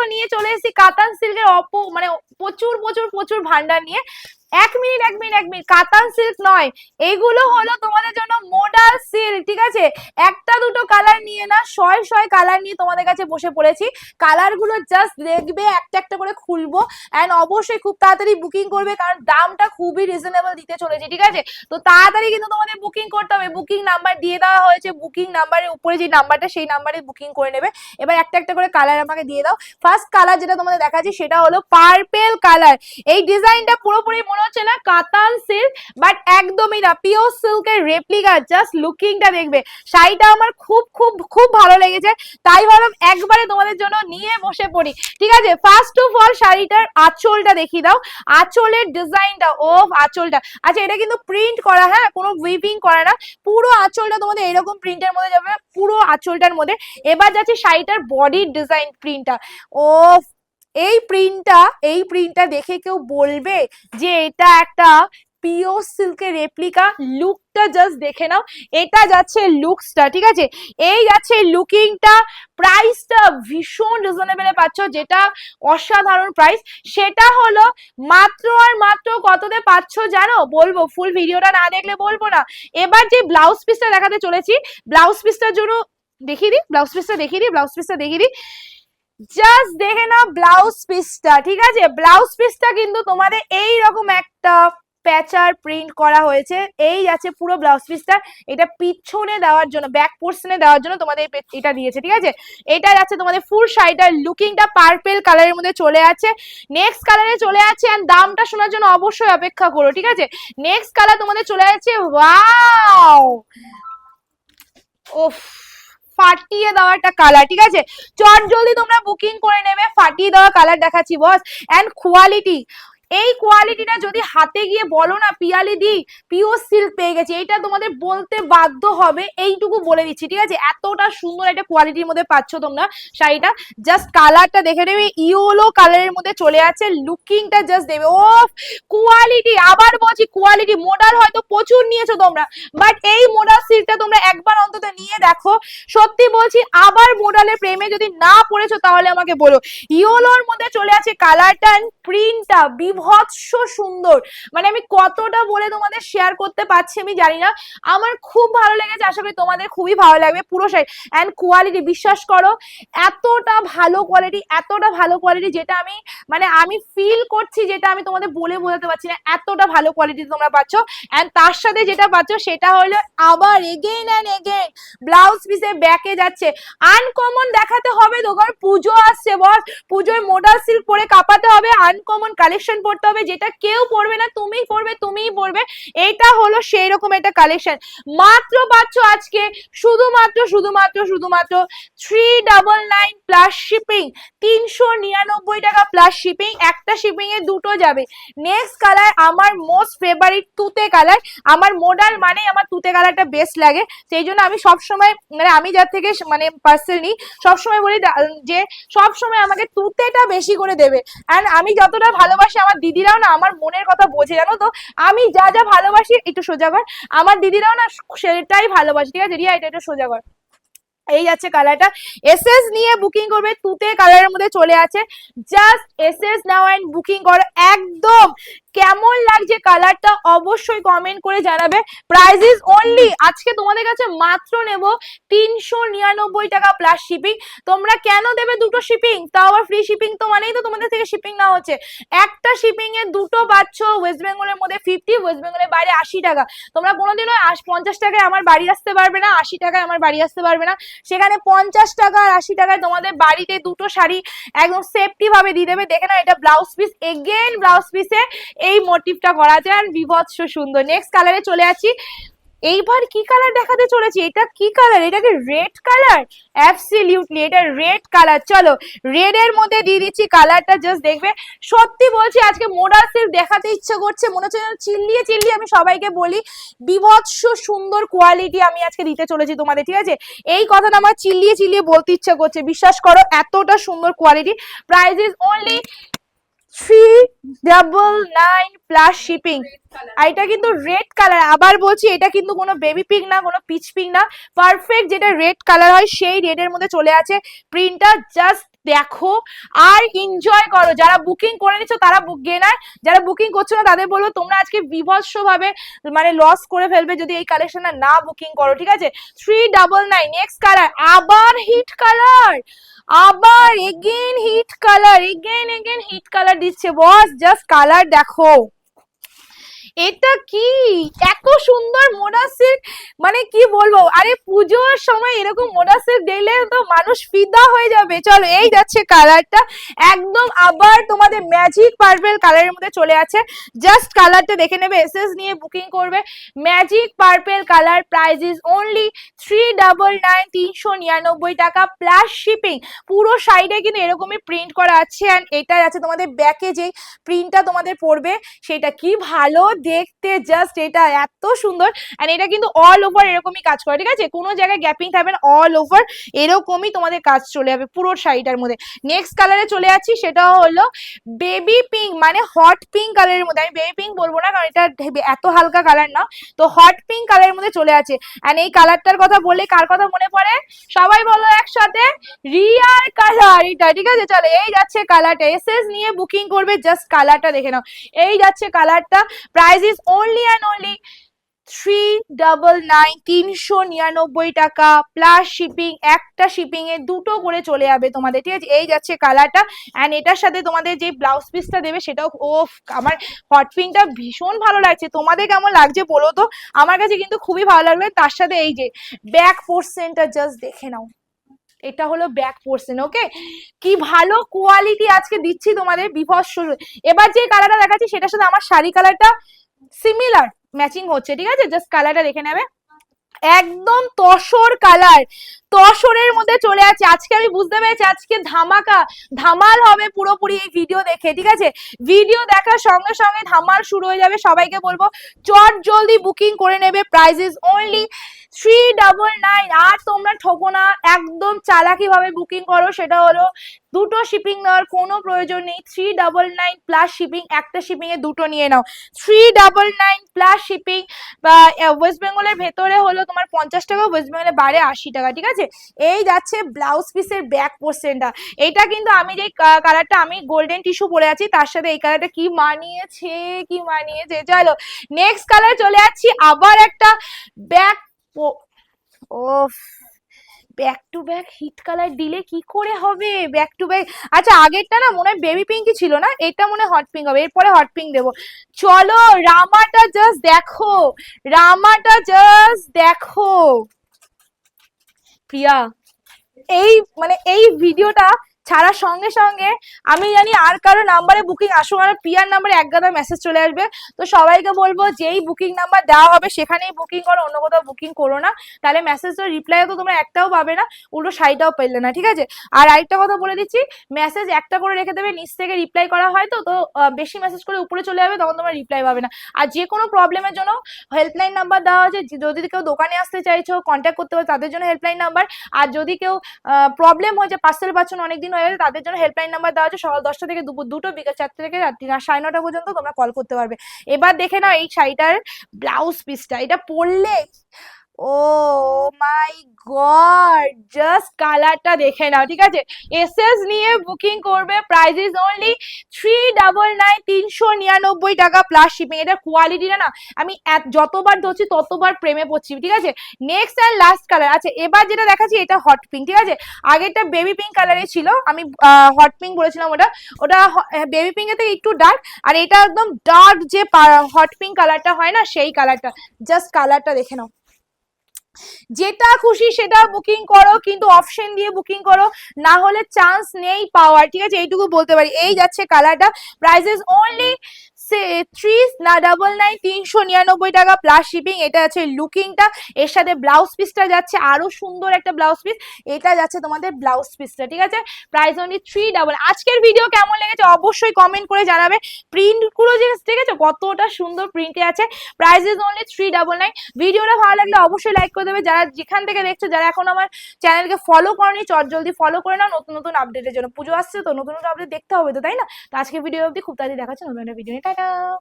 দেখো নিয়ে চলে এসেছি কাতান সিল্কের অপ মানে প্রচুর প্রচুর প্রচুর ভান্ডার নিয়ে। এক মিনিট এক মিনিট এক মিনিট। কাতান সিল্ক নয়। এগুলো হলো তোমাদের জন্য মোডাল সিল্ক ঠিক আছে? একটা দুটো কালার নিয়ে না, শয় শয় কালার নিয়ে তোমাদের কাছে বসে পড়েছি। কালারগুলো জাস্ট দেখবে, একটা একটা করে খুলবো। অ্যান্ড অবশ্যই খুব তাড়াতাড়ি বুকিং করবে, কারণ দামটা খুবই রিজনেবল দিতে চলেছে, ঠিক আছে? তো তাড়াতাড়ি কিন্তু তোমাদের বুকিং করতে হবে। বুকিং নাম্বার দিয়ে দেওয়া হয়েছে। বুকিং নাম্বারের উপরে যে নাম্বারটা সেই নাম্বারে বুকিং করে নেবে। এবার একটা একটা করে কালার আমাকে দিয়ে দাও। ফার্স্ট কালার যেটা তোমাদের দেখাচ্ছি, সেটা হলো পার্পেল কালার এই ডিজাইনটা পুরোপুরি মনে হচ্ছে না, কাতান সিল্ক বাট একদমই না পিওর সিল্কের রেপ্লিকা জাস্ট লুকিংটা দেখবে। শাড়িটা আমার খুব খুব খুব ভালো লেগেছে, তাই ভাবলাম একবারে তোমাদের জন্য নিয়ে বসে পড়ি। ঠিক আছে ফার্স্ট অফ অল শাড়িটার আঁচলটা দেখিয়ে দাও। আঁচলের ডিজাইনটা ও আঁচলটা। আচ্ছা এটা কিন্তু প্রিন্ট করা হ্যাঁ কোনো উইপিং করা না। পুরো আঁচলটা তোমাদের এরকম প্রিন্টের মধ্যে যাবে, পুরো আঁচলটার মধ্যে। এবার যাচ্ছে শাড়িটার বডির ডিজাইন প্রিন্টটা ও এই প্রিন্টটা এই প্রিন্টটা দেখে কেউ বলবে যে এটা একটা পিওর সিল্কের রেপ্লিকা লুকটা জাস্ট দেখে নাও। এটা যাচ্ছে লুকসটা ঠিক আছে? এই যাচ্ছে লুকিংটা প্রাইসটা ভীষণ রিজনেবলে পাচ্ছ, যেটা অসাধারণ প্রাইস সেটা হলো মাত্র আর মাত্র কততে পাচ্ছ জানো? বলব ফুল ভিডিওটা না দেখলে বলব না। এবার যে ব্লাউজ পিসটা দেখাতে চলেছি ব্লাউজ পিসটার জন্য দেখিয়ে দিই ব্লাউজ পিসটা দেখিয়ে দিই ব্লাউজ পিসটা দেখিয়ে দিই। জাস্ট দেখে নাও ব্লাউজ পিসটা ঠিক আছে? ব্লাউজ পিসটা কিন্তু তোমাদের এই রকম একটা প্যাচার প্রিন্ট করা হয়েছে। এই আছে পুরো ব্লাউজ পিসটা এটা পিছনে দেওয়ার জন্য ব্যাক পোর্শনে দেওয়ার জন্য তোমাদের এটা দিয়েছে, ঠিক আছে? এটা যাচ্ছে তোমাদের ফুল শাড়িটার লুকিংটা পার্পেল কালারের মধ্যে চলে আছে। নেক্সট কালারে চলে আছে আর দামটা শোনার জন্য অবশ্যই অপেক্ষা করো, ঠিক আছে? নেক্সট কালার তোমাদের চলে যাচ্ছে ওয়াও ওফ ফাটিয়ে দেওয়া একটা কালার ঠিক আছে? চট জলদি তোমরা বুকিং করে নেবে, ফাটিয়ে দেওয়া কালার দেখাচ্ছি বস অ্যান্ড কোয়ালিটি এই কোয়ালিটিটা যদি হাতে গিয়ে বলো না, পিয়ালি দি পিওর সিল্ক পেয়ে গেছি। এইটা তোমাদের বলতে বাধ্য হবে, এইটুকু বলে দিচ্ছি, ঠিক আছে? এতটা সুন্দর একটা কোয়ালিটির মধ্যে পাচ্ছ তোমরা শাড়িটা। জাস্ট কালারটা দেখে নেবে ইয়েলো কালারের মধ্যে চলে আছে লুকিংটা জাস্ট দেবে। ও কোয়ালিটি আবার বলছি কোয়ালিটি মোডাল হয়তো প্রচুর নিয়েছো তোমরা বাট এই মোডাল সিল্কটা তোমরা একবার অন্তত নিয়ে দেখো। সত্যি বলছি, আবার মোডালের প্রেমে যদি না পড়েছো তাহলে আমাকে বলো। ইয়োলোর মধ্যে চলে আছে কালারটা প্রিন্টটা বিভৎস সুন্দর। মানে আমি কতটা বলে তোমাদের শেয়ার করতে পারছি আমি জানি না। আমার খুব ভালো লেগেছে, আশা করি তোমাদের খুবই ভালো লাগবে পুরো শাড়ি অ্যান্ড কোয়ালিটি বিশ্বাস করো, এতটা ভালো কোয়ালিটি এতটা ভালো কোয়ালিটি যেটা আমি মানে আমি ফিল করছি যেটা আমি তোমাদের বলে বোঝাতে পারছি না, এতটা ভালো কোয়ালিটি তোমরা পাচ্ছ। অ্যান্ড তার সাথে যেটা পাচ্ছ সেটা হলো আবার এগেইন অ্যান্ড এগেইন ব্লাউজ পিসে ব্যাকে যাচ্ছে। আনকমন দেখাতে হবে কারণ পুজো আসছে, বস। পুজোয় মোটা সিল্ক পরে কাঁপাতে হবে আনকমন কালেকশন পড়তে হবে, যেটা কেউ পরবে না, তুমিই পরবে তুমিই পরবে এটা হলো সেই রকম একটা কালেকশন মাত্র পাচ্ছ আজকে শুধুমাত্র শুধুমাত্র শুধুমাত্র three double nine plus shipping তিনশো নিরানব্বই টাকা প্লাস শিপিং একটা শিপিং এ দুটো যাবে। নেক্সট কালার আমার মোস্ট ফেভারিট তুতে কালার আমার মোডাল মানে আমার তুতে কালারটা বেস্ট লাগে। সেই জন্য আমি সবসময় মানে আমি যার থেকে মানে পার্সেল নিই, সবসময় বলি যে সবসময় আমাকে তুতেটা বেশি করে দেবে। অ্যান্ড আমি যতটা ভালোবাসি আমার দিদিরাও না আমার মনের কথা বোঝে, জানো তো? আমি যা যা ভালোবাসি একটু সোজা কর আমার দিদিরাও না সেটাই ভালোবাসি, ঠিক আছে? রিয়া, এটা একটু সোজা কর এই যাচ্ছে কালারটা। এসএস নিয়ে বুকিং করবে, তুতে কালারের মধ্যে চলে আছে। Just SS now and booking করো, একদম কেমন লাগছে কালারটা অবশ্যই কমেন্ট করে জানাবে। প্রাইস ইজ অনলি আজকে তোমাদের কাছে মাত্র নেব তিনশো নিরানব্বই টাকা প্লাস শিপিং তোমরা কেন দেবে দুটো শিপিং তাও আবার ফ্রি শিপিং তো মানেই তো তোমাদের থেকে শিপিং না হচ্ছে। একটা শিপিং এ দুটো পাচ্ছ ওয়েস্ট বেঙ্গলের মধ্যে ফিফটি ওয়েস্ট বেঙ্গলের বাইরে আশি টাকা। তোমরা কোনোদিনও পঞ্চাশ টাকায় আমার বাড়ি আসতে পারবে না, আশি টাকায় আমার বাড়ি আসতে পারবে না। সেখানে পঞ্চাশ টাকা আর আশি টাকায় তোমাদের বাড়িতে দুটো শাড়ি একদম সেফটি ভাবে দিয়ে দেবে। দেখে না এটা ব্লাউজ পিস এগেন ব্লাউজ পিসে এই মোটিভটা করা যায় আর বিভৎস সুন্দর। নেক্সট কালারে চলে আসি। এইবার কি কালার দেখাতে চলেছি? এটা কি কালার এটা কি রেড কালার অ্যাবসলিউটলি এটা রেড কালার চলো রেড এর মধ্যে দিয়ে দিচ্ছি কালারটা জাস্ট দেখবে। সত্যি বলছি, আজকে মোডাল সিল্ক দেখাতে ইচ্ছে করছে, মনে হচ্ছে চিল্লিয়ে চিল্লিয়ে আমি সবাইকে বলি, বিভৎস সুন্দর কোয়ালিটি আমি আজকে দিতে চলেছি তোমাদের, ঠিক আছে? এই কথাটা আমার চিল্লিয়ে চিল্লিয়ে বলতে ইচ্ছে করছে। বিশ্বাস করো, এতটা সুন্দর quality price is only three double nine plus shipping আর এটা কিন্তু রেড কালার আবার বলছি, এটা কিন্তু কোনো বেবি পিঙ্ক না, কোনো পিচ পিঙ্ক না। পারফেক্ট যেটা রেড কালার হয়, সেই রেড এর মধ্যে চলে আছে। প্রিন্টটা জাস্ট দেখো আর এনজয় করো। যারা বুকিং করে নিচ্ছ তারা গেনার যারা বুকিং করছ না, তাদের বলব তোমরা আজকে বিভৎস ভাবে মানে লস করে ফেলবে যদি এই কালেকশনটা না বুকিং করো, ঠিক আছে? Three double nine next colour আবার হিট কালার আবার again hit colour again again hit colour দিচ্ছে। বস জাস্ট কালার দেখো। এটা কি? এত সুন্দর মোডা সিল্ক মানে কি বলব? আরে পুজোর সময় এরকম মোডা সিল্ক দেখলে তো মানুষ ফিদা হয়ে যাবে। চলো, এই যাচ্ছে কালারটা একদম আবার তোমাদের ম্যাজিক পার্পেল কালারের মধ্যে চলে আছে। জাস্ট কালারটা দেখে নেবে এসএস নিয়ে বুকিং করবে। Magic purple colour price is only three double nine তিনশো নিরানব্বই টাকা প্লাস শিপিং পুরো সাইডে কিন্তু এরকমই প্রিন্ট করা আছে। অ্যান্ড এটা আছে তোমাদের ব্যাকে যে প্রিন্টটা তোমাদের পড়বে, সেটা কি ভালো দেখতে জাস্ট এটা এত সুন্দর অ্যান্ড এটা কিন্তু অল ওভার এরকমই কাজ করে, ঠিক আছে? কোনো জায়গায় গ্যাপিং থাকবে না অল ওভার এরকমই তোমাদের কাজ চলে যাবে পুরো শাড়িটার মধ্যে। নেক্সট কালারে চলে যাচ্ছি সেটা হলো বেবি পিঙ্ক মানে হট পিঙ্ক কালারের মধ্যে। আমি বেবি পিঙ্ক বলব না, কারণ এটা এত হালকা কালার না। তো হট পিঙ্ক কালারের মধ্যে চলে আছে অ্যান্ড এই কালারটার কথা বললে কার কথা মনে পড়ে? সবাই বলো একসাথে, রিয়ার কালার এটা, ঠিক আছে? চলো, এই যাচ্ছে কালারটা এসএস নিয়ে বুকিং করবে জাস্ট কালারটা দেখে নাও। এই যাচ্ছে কালারটা price is only and only three double nine তিনশো নিরানব্বই টাকা প্লাস শিপিং একটা শিপিং এ দুটো করে চলে যাবে তোমাদের, ঠিক আছে? এই যাচ্ছে কালারটা অ্যান্ড এটার সাথে তোমাদের যে ব্লাউজ পিসটা দেবে, সেটাও ও আমার হট পিঙ্কটা ভীষণ ভালো লাগছে। তোমাদের কেমন লাগছে বলো তো? আমার কাছে কিন্তু খুবই ভালো লাগবে। তার সাথে এই যে ব্যাক পোর্শনটা জাস্ট দেখে নাও। এটা হলো ব্যাক পোর্শন ওকে কি ভালো কোয়ালিটি আজকে দিচ্ছি তোমাদের বিভৎস এবার যে কালারটা দেখাচ্ছি, সেটার সাথে আমার শাড়ি কালারটা সিমিলার ম্যাচিং হচ্ছে, ঠিক আছে? জাস্ট কালারটা দেখে নেবে। একদম তসর কালার তসরের মধ্যে চলে আছে। আজকে আমি বুঝতে পেরেছি, আজকে ধামাকা, ধামাল হবে পুরোপুরি এই ভিডিও দেখে, ঠিক আছে? ভিডিও দেখার সঙ্গে সঙ্গে ধামাল শুরু হয়ে যাবে, সবাইকে বলব, চট জলদি বুকিং করে নেবে price is only three double nine আর তোমরা ঠকো না, একদম চালাকি ভাবে বুকিং করো, সেটা হলো দুটো শিপিং নেওয়ার কোনো প্রয়োজন নেই। Three double nine plus shipping একটা শিপিং এ দুটো নিয়ে নাও। Three double nine plus shipping বা ওয়েস্ট বেঙ্গলের ভেতরে হলো তোমার পঞ্চাশ টাকা ওয়েস্ট বেঙ্গলে বাড়ে আশি টাকা, ঠিক আছে? এই যাচ্ছে ব্লাউজ পিসের ব্যাক পোর্শনটা এটা কিন্তু আমি যে কালারটা আমি গোল্ডেন টিস্যু পরে আছি, তার সাথে এই কালারটা কি মানিয়েছে কি মানিয়েছে চলো নেক্সট কালার চলে যাচ্ছি, আবার একটা ব্যাক ও ব্যাক টু ব্যাক হিট দিলে কি করে হবে? ব্যাক টু ব্যাক আচ্ছা আগেরটা না মনে হয় বেবি পিঙ্কই ছিল না? এটা মনে হয় হট পিঙ্ক হবে, এরপরে হট পিঙ্ক দেবো। চলো, রামাটা জাস্ট দেখো, রামাটা জাস্ট দেখো। প্রিয়া, এই মানে এই ভিডিওটা ছাড়ার সঙ্গে সঙ্গে আমি জানি আর কারও নাম্বারে বুকিং আসুক আর প্রিয়ার নাম্বারে এক গাদা মেসেজ চলে আসবে। তো সবাইকে বলব, যেই বুকিং নাম্বার দেওয়া হবে সেখানেই বুকিং করো, অন্য কোথাও বুকিং করো না। তাহলে মেসেজ তো রিপ্লাই তো তোমরা একটাও পাবে না, উল্টো শাড়িটাও পেলে না, ঠিক আছে? আর আরেকটা কথা বলে দিচ্ছি মেসেজ একটা করে রেখে দেবে, নিচ থেকে রিপ্লাই করা হয় তো তো বেশি মেসেজ করে উপরে চলে যাবে, তখন তোমরা রিপ্লাই পাবে না। আর যে কোনো প্রবলেমের জন্য হেল্পলাইন নাম্বার দেওয়া আছে যদি কেউ দোকানে আসতে চাইছো কন্ট্যাক্ট করতে পারো, তাদের জন্য হেল্পলাইন নাম্বার আর যদি কেউ প্রবলেম হয়েছে পার্সেল পাচ্ছ অনেকদিন হয়ে তাদের জন্য হেল্পলাইন নাম্বার দেওয়া আছে। সকাল দশটা থেকে দুপুর দুটো, বিকেল চারটে থেকে রাত্রি সাড়ে নটা পর্যন্ত তোমরা কল করতে পারবে। এবার দেখে নাও এই শাড়িটার ব্লাউজ পিসটা এটা পরলে ও মাই গড জাস্ট কালারটা দেখে নাও, ঠিক আছে? এসএস নিয়ে বুকিং করবে price is only three double nine তিনশো নিরানব্বই টাকা প্লাস শিপিং এটা কোয়ালিটিটা না, আমি যতবার ধরছি ততবার প্রেমে পড়ছি, ঠিক আছে? নেক্সট আর লাস্ট কালার আচ্ছা এবার যেটা দেখাচ্ছি, এটা হট পিঙ্ক ঠিক আছে? আগেরটা বেবি পিঙ্ক কালারে ছিল, আমি হট পিঙ্ক বলেছিলাম ওটা। ওটা বেবি পিঙ্কের থেকে একটু ডার্ক আর এটা একদম ডার্ক যে হট পিঙ্ক কালারটা হয় না, সেই কালারটা জাস্ট কালারটা দেখে নাও। যেটা খুশি সেটা বুকিং করো, কিন্তু অপশন দিয়ে বুকিং করো, না হলে চান্স নেই পাওয়ার, ঠিক আছে? এইটুকু বলতে পারি। এই যাচ্ছে কালারটা প্রাইসেস অনলি থ্রি না ডাবল নাইন তিনশো নিরানব্বই টাকা প্লাস শিপিং এটা আছে লুকিংটা এর সাথে ব্লাউজ পিসটা যাচ্ছে, আরও সুন্দর একটা ব্লাউজ পিস এটা যাচ্ছে তোমাদের ব্লাউজ পিসটা ঠিক আছে? প্রাইস অনলি থ্রি ডাবল আজকের ভিডিও কেমন লেগেছে অবশ্যই কমেন্ট করে জানাবে। প্রিন্টগুলো ঠিক আছে? কতটা সুন্দর প্রিন্টে আছে। Price is only three double nine ভিডিওটা ভালো লাগলে অবশ্যই লাইক করে দেবে। যারা যেখান থেকে দেখছ, যারা এখন আমার চ্যানেলকে ফলো করনি, চট জলদি ফলো করে নাও। নতুন নতুন আপডেটের জন্য। পুজো আসছে তো, নতুন নতুন আপডেট দেখতে হবে তো, তাই না? তো আজকে ভিডিও অবধি খুব তাড়াতাড়ি দেখাচ্ছে নতুন একটা ভিডিও 안녕.